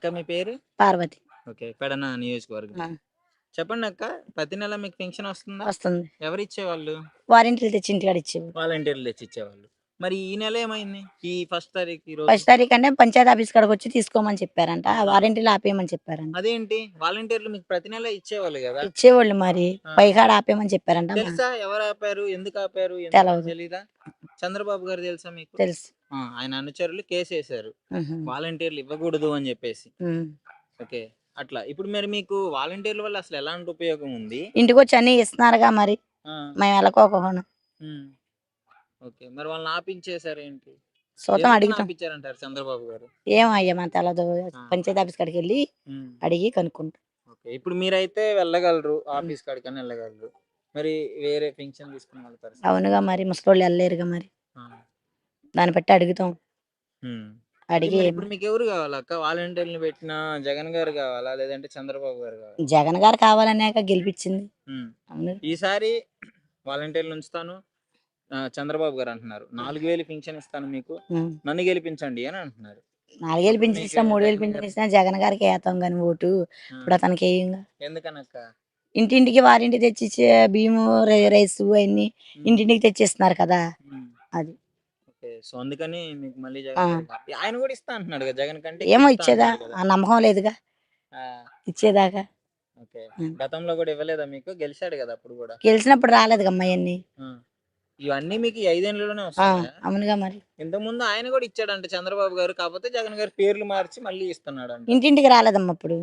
అక్క మీ పేరు? పార్వతి. ఓకే పెడన నియోజకవర్గం. చెప్పండి అక్క ప్రతి నెల మీకు పెన్షన్ వస్తుందా? వస్తుంది. ఎవరు ఇచ్చేవాళ్ళు వారింటికి తెచ్చి ఇంటికాడ ఇచ్చేవి వాలంటీర్లు తెచ్చి ఇచ్చేవాళ్ళు. మరి ఈ నెల ఏమైంది? ఈ ఫస్ట్ తారీఖు ఈ రోజు? ఫస్ట్ తారీఖు అంటే పంచాయతీ ఆఫీస్ కాడికి వచ్చి తీసుకోమని చెప్పారంట. వారంటీలో ఆపేయమని చెప్పారంట. అదేంటి? వాలంటీర్లు మీకు ప్రతి నెల ఇచ్చేవాళ్ళు కదా? ఇచ్చేవాళ్ళు మరి. పైకాడ ఆపేయమని చెప్పారంట తెలుసా ఎవరు ఆపారు? ఎందుకు ఆపారు. తెలీదా? చంద్రబాబు గారు తెలుసా మీకు? తెలుసు. ఆయన అనుచరులు కేసు వేశారు. వాలంటీర్లు ఇవ్వకూడదు అని చెప్పేసి. ఓకే. అట్లా. ఇప్పుడు మరి మీకు వాలంటీర్ల వల్ల అసలు ఎలాంటి ఉపయోగం ఉంది? ఇంటికి వచ్చి అన్ని ఇస్తున్నారుగా మరి. మేము వెళ్ళకోకుండా. ఓకే. మరి వాళ్ళని ఆపించేశారు ఏంటి? సొంతం ఆపించారంటారు చంద్రబాబు గారు? ఏమయ్యా మా తెలదు. పంచాయతీ ఆఫీస్ కాడికి వెళ్ళి. అడిగి కనుక్కుంటాం. ఓకే. ఇప్పుడు మీరైతే వెళ్ళగలరు ఆఫీస్ కాడికని వెళ్ళగలరు. మరి వేరే పెన్షన్ తీసుకుని వాళ్ళ పరిస్థితి? అవునుగా మరి ముసలోళ్ళు వెళ్ళలేరుగా మరి. ఆ. దాన్ని బట్టి అడుగుతాం. ఉమ్. అడిగి మరి ఇప్పుడు మీకు ఎవరు కావాలి అక్క? వాలంటీర్లు పెట్టిన జగన్ గారు కావాలా? లేదంటే చంద్రబాబు గారు కావాలా? జగన్ గారు కావాలనేక గెలిపించింది. ఉమ్. అవును. ఈసారి వాలంటీర్లు ఉంచుతాను. ఆ, చంద్రబాబు గారు అంటున్నారు. నాలుగు వేలు పింఛన్ ఇస్తాను మీకు. ఉమ్. నన్ను గెలిపించండి అని అంటున్నారు. నాలుగేళ్ళు పింఛన్ ఇచ్చినా మూడు వేలు జగన్ పింఛన్ ఇచ్చినా జగన్ గారికి వేస్తాం కానీ ఓటు. ఇప్పుడు అతనికి వేయంగా ఎందుకనక్క ఇంటింటికి వారింటి తెచ్చి బియ్యము రైస్ అవన్నీ. ఇంటింటికి తెచ్చిస్తున్నారు కదా. అది. ఓకే. సో అందుకని మీకు మళ్ళీ ఆయన కూడా ఇస్తా అంటున్నాడు కదా జగన్ కంటే ఏమో ఇచ్చేదా? ఆ. నమ్మకం లేదుగా. ఇచ్చేదాకా. గతంలో కూడా ఇవ్వలేదా మీకు? గెలిచాడు కదా అప్పుడు కూడా. గెలిచినప్పుడు రాలేదు అమ్మాయి. ఇవన్నీ మీకు ఐదేళ్ళలోనే వస్తాయా అవునుగా మరి. ఇంతకు ముందు ఆయన కూడా ఇచ్చాడంట చంద్రబాబు గారు. కాకపోతే జగన్ గారు పేర్లు మార్చి మళ్ళీ ఇస్తున్నాడు అంట ఇంటింటికి రాలేదమ్మా అప్పుడు.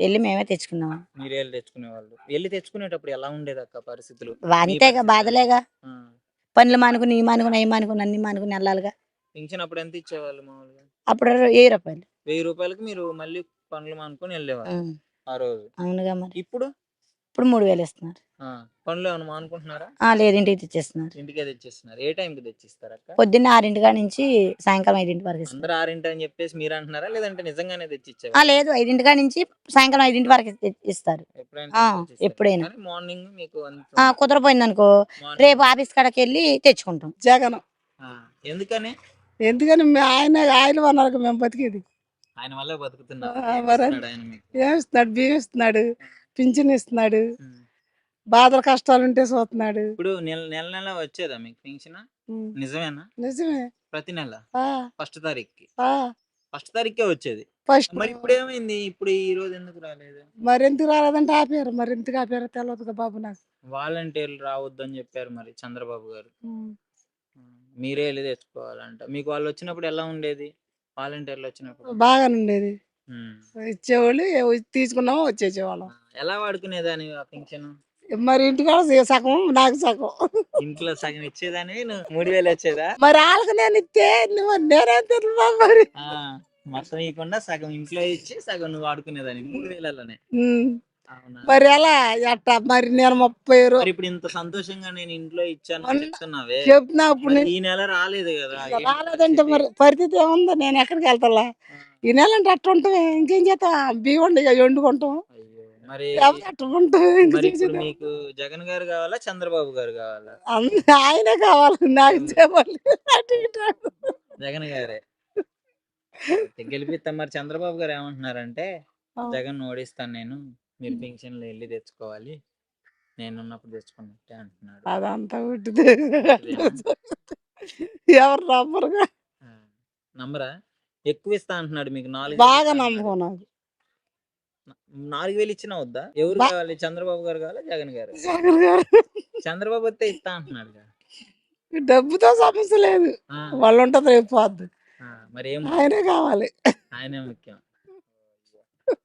వెళ్ళి మేమే తెచ్చుకున్నాం. మీరే వెళ్ళి తెచ్చుకునే వాళ్ళు వెళ్ళి తెచ్చుకునేటప్పుడు ఎలా ఉండేది అక్క పరిస్థితులు? అంతేగా బాధలేగా. పనులు మానుకుని ఈ మానుకుని అవి మానుకుని అన్ని మానుకుని వెళ్ళాలిగా. పింఛన్ అప్పుడు ఎంత ఇచ్చేవాళ్ళు మామూలుగా? అప్పుడు వెయ్యి రూపాయలు. వెయ్యి రూపాయలకి మీరు మళ్ళీ పనులు మానుకొని వెళ్ళేవాళ్ళు ఆ రోజు. అవునుగా మరి. ఇప్పుడు? ఇప్పుడు మూడు వేలు ఇస్తున్నారు. ఆ, పనులు ఏమైనా మానుకుంటున్నారా? ఆ లేదు ఇంటికి తెచ్చేస్తున్నారు. ఇంటికే తెచ్చిస్తున్నారు. ఏ టైంకి తెచ్చిస్తారు అక్క పొద్దున్న ఆరింటి కాడ నుంచి సాయంకాలం ఐదింటి వరకు ఇస్తారు. అందరు ఆరింటి అని చెప్పేసి మీరు అంటున్నారా? లేదంటే నిజంగానే తెచ్చి ఆ, లేదు ఐదింటి కాడ నుంచి సాయంకాలం ఐదింటి వరకు ఇ- ఇస్తారు. ఎప్పుడైనా ఆ, మార్నింగ్ మీకు అంత ఆ, కుదరపోయింది అనుకో రేపు ఆఫీస్ కాడకి వెళ్ళి తెచ్చుకుంటాం. జగన్. ఆ, ఎందుకని? ఎందుకని? మే- ఆయన ఆయన వన్నారు మేము బతికేది. ఆయన వల్లే బతుకుతున్నారు ఆ, ఏం మరి ఇస్తున్నాడు ఆయన మీకు. ఏమిస్తున్నాడు బియ్యం ఇస్తున్నాడు పింఛన్ ఇస్తున్నాడు. బాధల కష్టాలు ఉంటే చూస్తున్నాడు ఇప్పుడు నెల నెల నెల వచ్చేదా మీకు ఉమ్, నిజమేనా? నిజమే. ప్రతి నెల? ఫస్ట్ తారీఖుకి ఆ, ఫస్ట్ తారీఖే వచ్చేది. ఫస్ట్ మరి ఇప్పుడు ఏమైంది ఇప్పుడు ఈ రోజు ఎందుకు రాలేదు? మరి ఎందుకు రాలేదంటే ఆపారు. మరి ఎందుకు ఆపారో తెలియదు బాబు నాకు. వాలంటీర్లు రావద్దని చెప్పారు మరి చంద్రబాబు గారు. మీరే వెళ్ళి తెచ్చుకోవాలంట. మీకు వాళ్ళు వచ్చినప్పుడు ఎలా ఉండేది? వాలంటీర్లు వచ్చినప్పుడు? బాగానే ఉండేది. ఇచ్చేవాళ్ళు తీసుకున్నామో వచ్చేసేవాళ్ళం. ఎలా వాడుకునేదాని ఆ పింఛను? మరి ఇంటికాడ సగం నాకు సగం. ఇంట్లో సగం ఇచ్చేదాని మూడు వేలు వచ్చేదా మరి వాళ్ళకి నేను ఇస్తే నువ్వు నేనేం తిన్నా మరి? మొత్తం ఇవ్వకుండా సగం ఇంట్లో ఇచ్చి సగం నువ్వు వాడుకునేదాని మూడు వేలలోనే. మరి ఎలా? ఎట్టా? మరి నేను ముప్పై ఇప్పుడు ఇంత సంతోషంగా నేను ఇంట్లో ఇచ్చాను చెప్తున్నావే. చెప్తున్నా ఇప్పుడు ఈ నెల రాలేదు కదా రాలేదంటే? మరి పరిస్థితి ఏముంది? నేను ఎక్కడికి వెళ్తా ఈ నెల అంటే అట్ట ఉంటుంది. ఇంకేం చేస్తాం బియ్యం ఇక వండుకుంటాం. అయ్యో! మరి. మీకు జగన్ గారు కావాలా చంద్రబాబు గారు కావాలా? ఆయనే కావాలి. నాకు చెప్పాలి. జగన్ గారే. గెలిపిస్తాం మరి చంద్రబాబు గారు ఏమంటున్నారంటే. జగన్ ఓడిస్తాను నేను. మీరు పింఛన్లు వెళ్ళి తెచ్చుకోవాలి. నేను ఉన్నప్పుడు తెచ్చుకున్నట్టే అంటున్నాడు. అదంతా ఎవరు నమ్మరుగా? నమ్మరా? ఎక్కువ ఇస్తా అంటున్నాడు మీకు నాలుగు బాగా నమ్మకం. నాకు. నాలుగు వేలు ఇచ్చినా వద్దా? ఎవరు కావాలి? చంద్రబాబు గారు కావాలా? జగన్ గారు? జగన్ గారు. చంద్రబాబు వస్తే ఇస్తా అంటున్నాడు. డబ్బుతో సమస్య లేదు వాళ్ళు ఉంటుంది రేపు పోద్ది. మరి ఏం ఆయనే కావాలి. ఆయనే ముఖ్యం.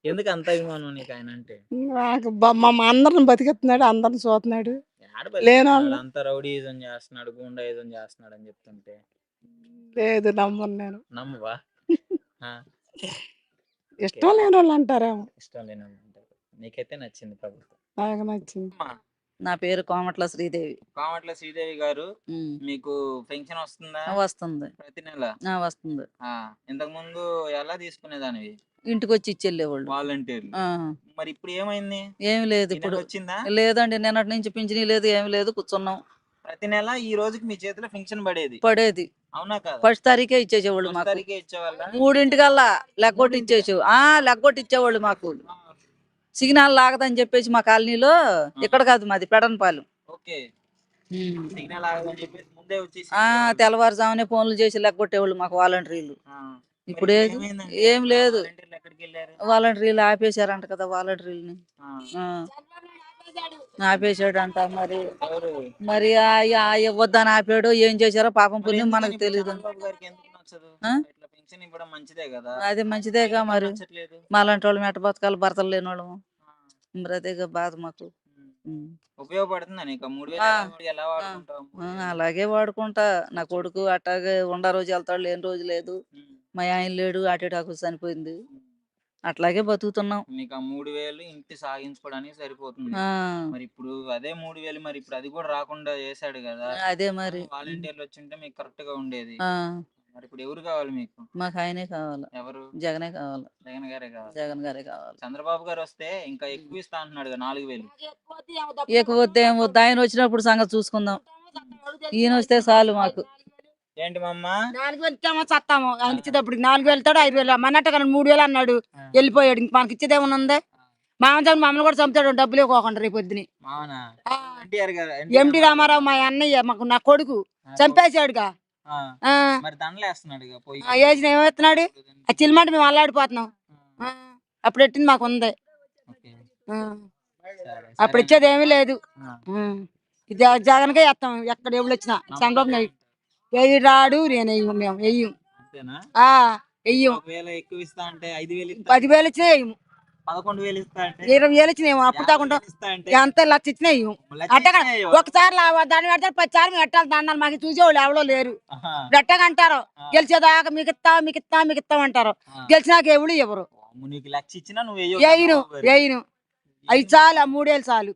ఎందుకు అంత అభిమానం నీకు ఆయన అంటే? నాకు మా అందరిని బతికెత్తున్నాడు అందరిని చూస్తున్నాడు. అంత రౌడీయిజం చేస్తున్నాడు గుండాయిజం చేస్తున్నాడు అని చెప్తుంటే. లేదు నమ్మను నేను. నమ్మవా? ఇష్టం లేని వాళ్ళు అంటారేమో ఇష్టం లేని వాళ్ళు అంటారు. నీకైతే నచ్చింది ప్రభుత్వం. నాకు నచ్చింది. అమ్మా, నా పేరు కోమట్ల శ్రీదేవి. కోమట్ల శ్రీదేవి గారు ఉమ్. మీకు పెన్షన్ వస్తుందా? వస్తుంది. ప్రతి నెల? ఆ, వస్తుంది. ఆ, ఇంతకు ముందు ఎలా తీసుకునేదానివి? ఇంటికి వచ్చి ఇచ్చెళ్ళేవాళ్ళు. వాలంటీర్లు. ఆ, మరి ఇప్పుడు ఏమైంది? ఏమి లేదు ఈ నెల ఇప్పుడు వచ్చిందా లేదండి నిన్నటి నుంచి పింఛనీ లేదు ఏమి లేదు కూర్చున్నాం. ప్రతి నెల ఈ రోజుకి మీ చేతిలో ఫంక్షన్ పడేది. పడేది. అవునా కదా? ఫస్ట్ తారీఖే ఇచ్చేసేవాళ్ళు మాకు. తారీఖే ఇచ్చేవాళ్ళ? మూడింటికల్లా లెగ్గొట్టి ఇచ్చేసు ఆ లెగ్గొట్టి ఇచ్చేవాళ్ళు మాకు. సిగ్నల్ లాగదని చెప్పేసి మా కాలనీలో ఇక్కడ కాదు మాది పెడనపాలెం. ఓకే. సిగ్నల్ ఆగదని చెప్పేసి ముందే వచ్చేసి ఆ తెల్లవారుజామునే ఫోన్లు చేసి లెగ్గొట్టేవాళ్ళు మాకు వాలంటీర్లు. ఆ. ఇప్పుడు మరి ఏది? ఏమైందండి? ఏం లేదు. వాలంటీర్లు ఎక్కడికి వెళ్ళారు వాలంటీర్లు ఆపేశారంట కదా వాలంటీర్లని. ఆ. ఆ. మరి. ఎవరు? మరి ఆ- ఆ వద్దని ఆపాడు. ఏం చేశారో పాపం మరి పుణ్యం మనకు తెలియదు అది మంచిదేగా మరి? మాలాంటి వాళ్ళు మెట్ట బతకాలు భర్తలు లేని వాళ్ళము. మరి అదేగా బాధ మాకు. అలాగే వాడుకుంటా. నా కొడుకు అట్టాగే ఉండ రోజు వెళ్తాడు లేని రోజు లేదు. మా ఆయన లేడు అటు చనిపోయింది. అట్లాగే బతుకుతున్నాం. నీకు ఆ మూడు వేలు ఇంటి సాగించుకోవడానికి సరిపోతుంది. ఆ, మరి ఇప్పుడు అదే మూడు వేలు మరి ఇప్పుడు అది కూడా రాకుండా చేశాడు కదా. అదే మరి. వాలంటీర్లు వచ్చింటే మీకు కరెక్ట్గా ఉండేది. ఆ, మరి ఇప్పుడు ఎవరు కావాలి మీకు? మాకు ఆయనే కావాలి. ఎవరు? జగనే కావాలి. జగన్ గారే కావాలి. జగన్ గారే కావాలి. చంద్రబాబు గారు వస్తే ఇంకా ఎక్కువ ఇస్తా అంటున్నాడు కదా నాలుగు వేలు. ఎక్కువ వద్దు ఏం వద్దు. ఆయన వచ్చినప్పుడు సంగతి చూసుకుందాం. ఈయన వస్తే చాలు మాకు. ఏంటి నాలుగు వేలు ఇచ్చామో చస్తాము ఇచ్చేటప్పుడు నాలుగు వేలు ఇస్తాడు ఐదు వేలు. కానీ మూడు వేలు అన్నాడు. వెళ్ళిపోయాడు. ఇంక మనకి ఇచ్చేది ఏమన్నా ఉందా? మామూలు మమ్మల్ని కూడా చంపుతాడు. డబ్బులు ఇవ్వకుండా రేపు పొద్దుని ఎండి రామారావు మా అన్నయ్య మాకు నా కొడుకు. ఆ ఏజ్ ఏమవుతున్నాడు ఆ చిల్మాట మేము అల్లాడిపోతున్నాం. అప్పుడు ఎట్టింది మాకు ఉంది. అప్పుడు. ఇచ్చేది ఏమీ లేదు. ఇది జగన్కే వేస్తాం ఎక్కడ ఎవరు వచ్చినా. చంద్రబాబు నాయుడు. వెయ్యి రాడు నేను వెయ్యం మేము వెయ్యం ఆ వెయ్యం ఒకవేళ ఎక్కువ ఇస్తా అంటే ఐదు వేలు పదివేలు ఇచ్చినా వెయ్యం పదకొండు వేలు ఇస్తా అంటే? ఇరవై వేలు ఇచ్చినా వెయ్యం. అప్పుడు కాకుండా ఎంత లక్ష ఇచ్చినా అట్టగా. ఒకసారి దాన్ని పెడతారు పదిసారి మేము ఎట్టాలి దండాలి మాకు చూసేవాళ్ళు ఎవరో లేరు. ఎట్టగా అంటారు. గెలిచేదాకా మీకు ఇస్తా మీకు ఇస్తా మీకు ఇస్తాం అంటారు. గెలిచినాక ఎవరు ఎవరు నీకు లక్ష ఇచ్చినా నువ్వు వెయ్యవు వేయను. వేయను అవి చాలు మూడేళ్ళు చాలు.